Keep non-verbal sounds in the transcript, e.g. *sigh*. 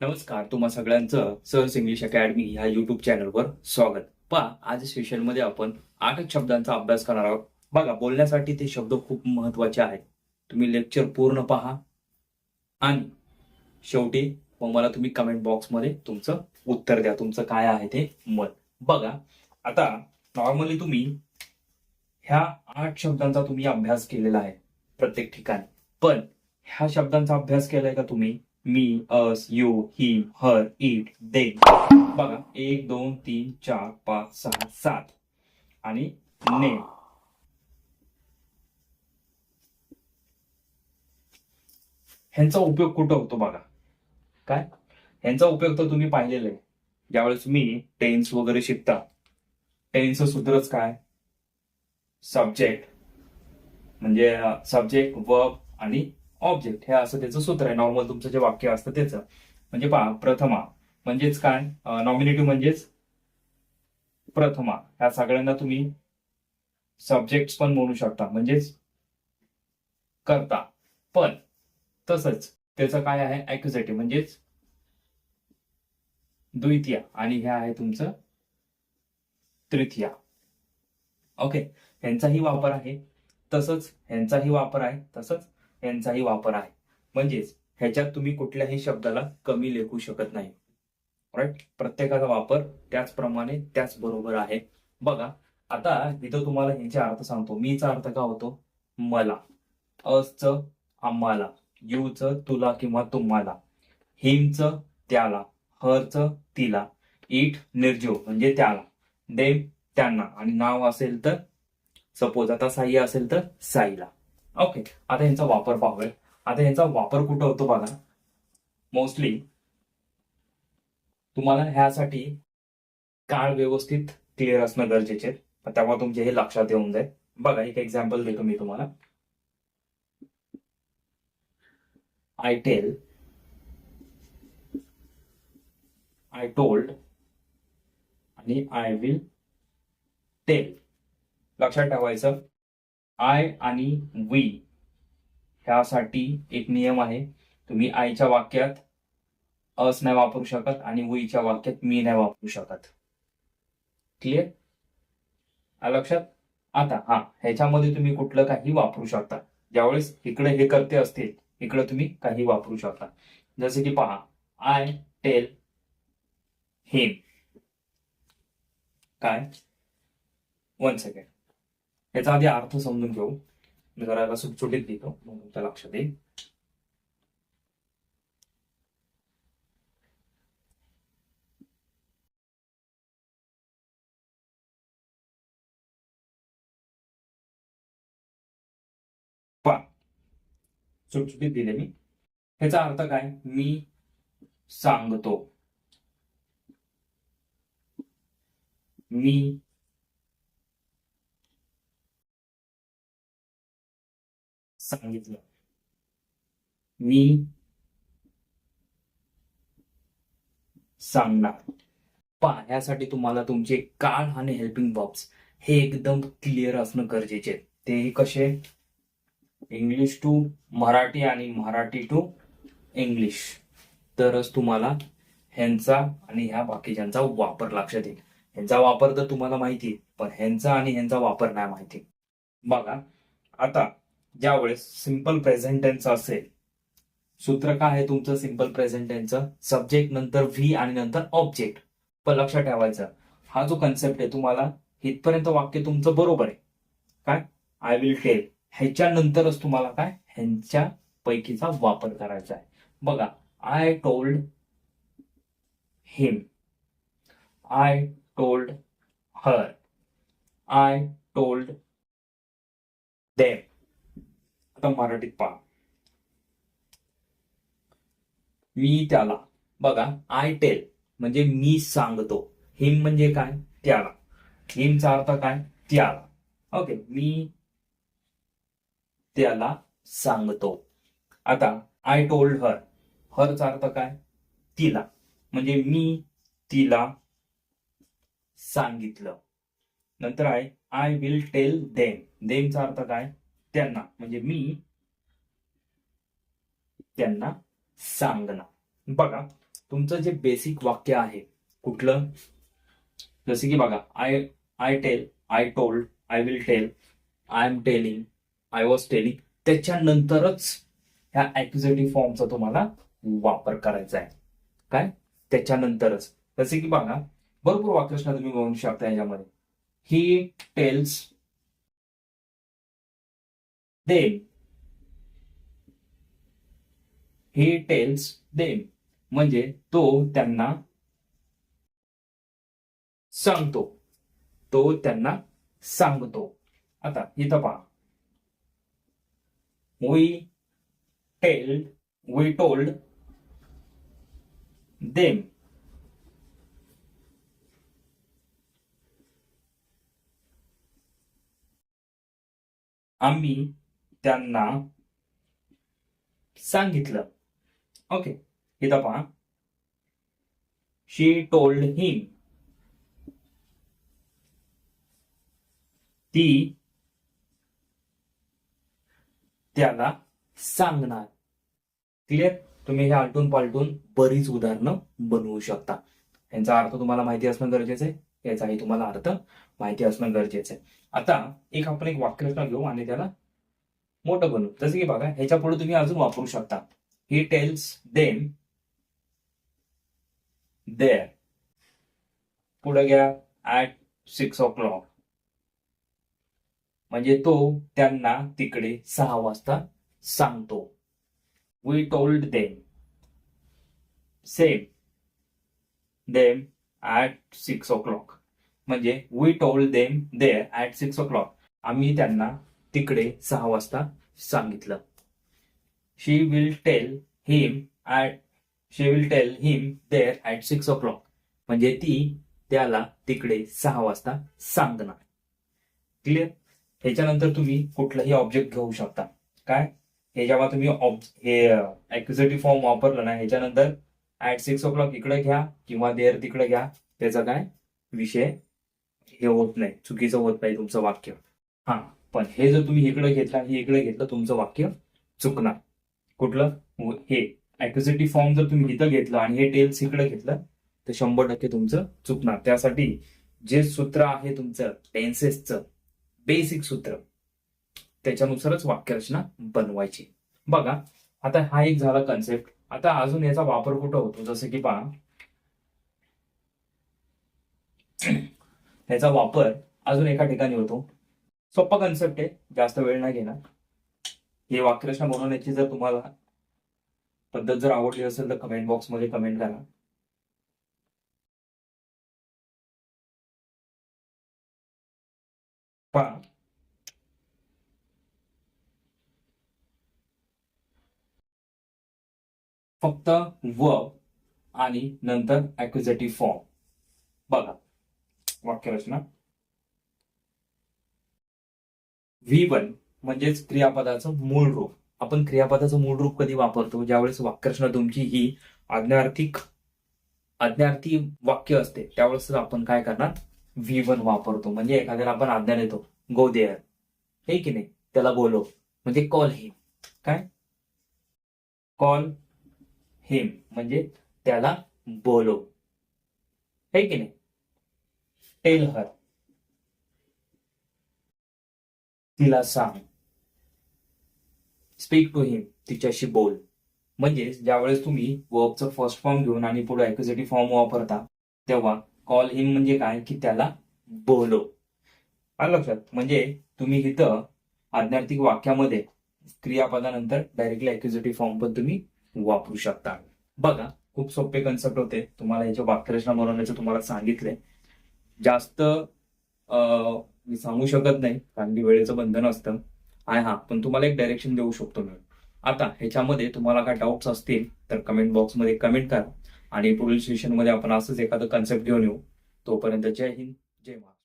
नमस्कार तुम्हा सगळ्यांचं सहज इंग्लिश अकॅडमी ह्या युट्यूब चॅनलवर स्वागत. पहा आज सेशनमध्ये आपण आठ शब्दांचा अभ्यास करणार आहोत. बघा बोलण्यासाठी ते शब्द खूप महत्त्वाचे आहेत. तुम्ही लेक्चर पूर्ण पहा. आणि शेवटी मग मला तुम्ही कमेंट बॉक्समध्ये तुमचं उत्तर द्या. तुमचं काय आहे ते मत. बघा आता नॉर्मली तुम्ही ह्या आठ शब्दांचा तुम्ही अभ्यास केलेला आहे प्रत्येक ठिकाणी. पण ह्या शब्दांचा अभ्यास केलाय का तुम्ही? Me us you he her it they. बघा एक दोन तीन चार पाच सहा सात. आणि ने. ह्यांचा उपयोग कुठं होतो बघा? काय? ह्यांचा उपयोग तर तुम्ही पाहिलेला आहे. ज्यावेळेस तुम्ही टेन्स वगैरे शिकता. टेन्सचं सूत्रच काय? सब्जेक्ट म्हणजे सब्जेक्ट वर्ब आणि ऑब्जेक्ट हे असं त्याचं सूत्र आहे. नॉर्मल तुमचं जे वाक्य असतं त्याचं. म्हणजे पहा प्रथमा. म्हणजेच काय? नॉमिनेटिव्ह म्हणजेच प्रथमा. ह्या सगळ्यांना तुम्ही सब्जेक्ट पण म्हणू शकता. म्हणजेच करता. पण तसंच त्याचं काय आहे? ऍक्युझेटिव्ह म्हणजेच द्वितीय. आणि हे आहे तुमचं तृतीया. ओके ह्यांचाही वापर आहे. तसंच ह्यांचाही वापर आहे. तसंच यांचाही वापर आहे. म्हणजेच ह्याच्यात तुम्ही कुठल्याही शब्दाला कमी लेखू शकत नाही. राईट प्रत्येकाचा वापर त्याचप्रमाणे त्याच बरोबर आहे. बघा आता इथं तुम्हाला ह्याचे अर्थ सांगतो. मीचा अर्थ का होतो? मला. अस आम्हाला. यूच तुला किंवा तुम्हाला. हिमच त्याला. हरच तिला. इट निर्जीव म्हणजे त्याला. देव त्यांना. आणि नाव असेल तर सपोज आता साई असेल तर साईला. ओके आता यांचा वापर पाहूया. आता यांचा वापर कुठं होतो बघा. मोस्टली तुम्हाला ह्यासाठी काळ व्यवस्थित क्लिअर असणं गरजेचे आहे. तेव्हा तुमचे हे लक्षात येऊन जाईल. बघा एक एक्झाम्पल देतो मी तुम्हाला. आय टेल आय टोल्ड आणि आय विल टेल लक्षात ठेवायचं. आय आणि वी ह्यासाठी एक नियम आहे. तुम्ही आयच्या वाक्यात अस नाही वापरू शकत आणि वीच्या वाक्यात मी नाही वापरू शकत. क्लिअर लक्षात? आता हा ह्याच्यामध्ये तुम्ही कुठलं काही वापरू शकता. ज्यावेळेस इकडे हे करते असतील इकडे तुम्ही काही वापरू शकता. जसे की पहा आय टेल हिम काय? वन सेकंड याचा आधी अर्थ समजून घेऊ. मी जरा याला सुटसुटीत लिहितो मग तुमच्या लक्षात येईल. सुटसुटीत दिले मी. ह्याचा अर्थ काय? मी सांगतो. मी सांगितलं. मी सांगणार. पहा यासाठी तुम्हाला तुमचे काळ आणि हेल्पिंग बॉक्स हे एकदम क्लिअर असणं गरजेचे आहे. तेही कसे? इंग्लिश टू मराठी आणि मराठी टू इंग्लिश तरच तुम्हाला ह्यांचा आणि ह्या बाकीच्यांचा वापर लक्षात येईल. ह्यांचा वापर तर तुम्हाला माहिती आहे पण ह्यांचा आणि ह्यांचा वापर नाही माहिती. बघा आता ज्यावेळेस सिंपल प्रेझेंट टेन्स असेल सूत्र काय आहे तुमचं सिंपल प्रेझेंट टेन्सचं सब्जेक्ट नंतर व्ही आणि नंतर ऑब्जेक्ट पण लक्षात ठेवायचं हा जो कन्सेप्ट आहे तुम्हाला इथपर्यंत वाक्य तुमचं बरोबर आहे. काय? आय विल टेल ह्याच्यानंतरच तुम्हाला काय? ह्यांच्या पैकीचा वापर करायचा आहे. बघा I told him I told her I told them आता मराठीत पहा. मी त्याला बघा आय टेल म्हणजे मी सांगतो. हिम म्हणजे काय? त्याला. हिमचा अर्थ काय? त्याला. ओके मी त्याला सांगतो. आता आय टोल्ड हर हरचा अर्थ काय? तिला. म्हणजे मी तिला सांगितलं. नंतर आहे आय विल टेल देम देमचा अर्थ काय? त्यांना म्हणजे मी त्यांना सांगणार. बघा तुमचं जे बेसिक वाक्य आहे कुठलं? जसे की बघा I I tell I told I will tell I am telling I was telling त्याच्यानंतरच ह्या ऍक्युझेटिव्ह फॉर्मचा तुम्हाला वापर करायचा आहे. काय? त्याच्यानंतरच. जसे की बघा भरपूर वाक्यरचना तुम्ही बघू शकता याच्यामध्ये. He tells them. He tells them म्हणजे तो त्यांना सांगतो. तो त्यांना सांगतो. आता इथं पहा. We tell we told them आम्ही त्यांना सांगितलं. ओके इथं पहा. शी टोल्ड हिम ती त्याला सांगणार. क्लिअर तुम्ही हे आलटून पालटून बरीच उदाहरणं बनवू शकता. यांचा अर्थ तुम्हाला माहिती असणं गरजेचं आहे. याचाही तुम्हाला अर्थ माहिती असणं गरजेचं आहे. आता एक आपण एक वाक्यरचना घेऊ आणि त्याला मोठं बनवू जसं की बघा ह्याच्या पुढे तुम्ही अजून वापरू शकता. ही टेल्स देम देअर पुढे घ्या ऍट सिक्स ओ क्लॉक म्हणजे तो त्यांना तिकडे सहा वाजता सांगतो. We told them same them at six o'clock म्हणजे we told them there at six o'clock आम्ही त्यांना तिकडे सहा वाजता सांगितलं. She will tell him at she will tell him there at six o'clock म्हणजे ती त्याला तिकडे सहा वाजता सांगणार. क्लिअर ह्याच्यानंतर तुम्ही कुठलाही ऑब्जेक्ट घेऊ शकता. काय? हे जेव्हा तुम्ही हे ऍक्युझेटिव्ह फॉर्म वापरलं ना ह्याच्यानंतर ऍट सिक्स ओ क्लॉक इकडे घ्या किंवा देअर तिकडे घ्या. त्याचा काय? विषय हे होत नाही. चुकीचं होत नाही तुमचं वाक्य. हा. पण हे जर तुम्ही इकडे घेतलं आणि इकडे घेतलं तुमचं वाक्य चुकणार. कुठलं? हे. ऍक्युझेटिव्ह फॉर्म जर तुम्ही इथं घेतलं आणि हे टेल्स इकडे घेतलं तर शंभर टक्के तुमचं चुकणार. त्यासाठी जे सूत्र आहे तुमचं टेन्सेसचं बेसिक सूत्र त्याच्यानुसारच वाक्यरचना बनवायची. बघा आता हा एक झाला कन्सेप्ट आता अजून याचा वापर कुठं होतो? जसं की पहा. *clears throat* याचा वापर अजून एका ठिकाणी होतो. सोपा कन्सेप्ट आहे जास्त वेळ नाही घेणार. हे वाक्यरचना बनवण्याची जर तुम्हाला पद्धत जर आवडली असेल तर कमेंट बॉक्समध्ये कमेंट करा. पहा. फक्त व आणि नंतर ऍक्युझेटिव्ह फॉर्म बघा. वाक्यरचना. व्ही वन म्हणजेच क्रियापदाचं मूळ रूप. आपण क्रियापदाचं मूळ रूप कधी वापरतो? ज्यावेळेस वाक्यरचना तुमची ही आज्ञार्थिक आज्ञार्थी वाक्य असते त्यावेळेस आपण काय करणार? व्ही वन वापरतो. म्हणजे एखाद्याला आपण आज्ञा देतो. गो देअर हे की नाही? त्याला बोलो म्हणजे कॉल हिम काय? कॉल हिम म्हणजे त्याला बोलो हे की नाही? टेल हर तिला सांग. स्पीक टू हिम तिच्याशी बोल. म्हणजे ज्यावेळेस तुम्ही वर्बचं फर्स्ट फॉर्म घेऊन आणि पुढे ऍक्युझेटिव्ह फॉर्म वापरता तेव्हा कॉल हिम म्हणजे काय? की त्याला बोलो. आलं लक्षात? म्हणजे तुम्ही इथं आज्ञार्थिक वाक्यामध्ये क्रियापदानंतर डायरेक्टली ऍक्युझेटिव्ह फॉर्म पण तुम्ही वापरू शकता. बघा खूप सोपे कन्सेप्ट होते. तुम्हाला याच्या वाक्यरचना बनवण्याचं तुम्हाला सांगितले जास्त मी सांगू शकत नाही कारण की वेळेचं बंधन असतं. आहे हा पण तुम्हाला एक डायरेक्शन देऊ शकतो मी. आता ह्याच्यामध्ये तुम्हाला काय डाऊट्स असतील तर कमेंट बॉक्समध्ये कमेंट करा. आणि पुढील सेशनमध्ये आपण असंच एखादं कन्सेप्ट घेऊन येऊ. तोपर्यंत जय हिंद जय महाराष्ट्र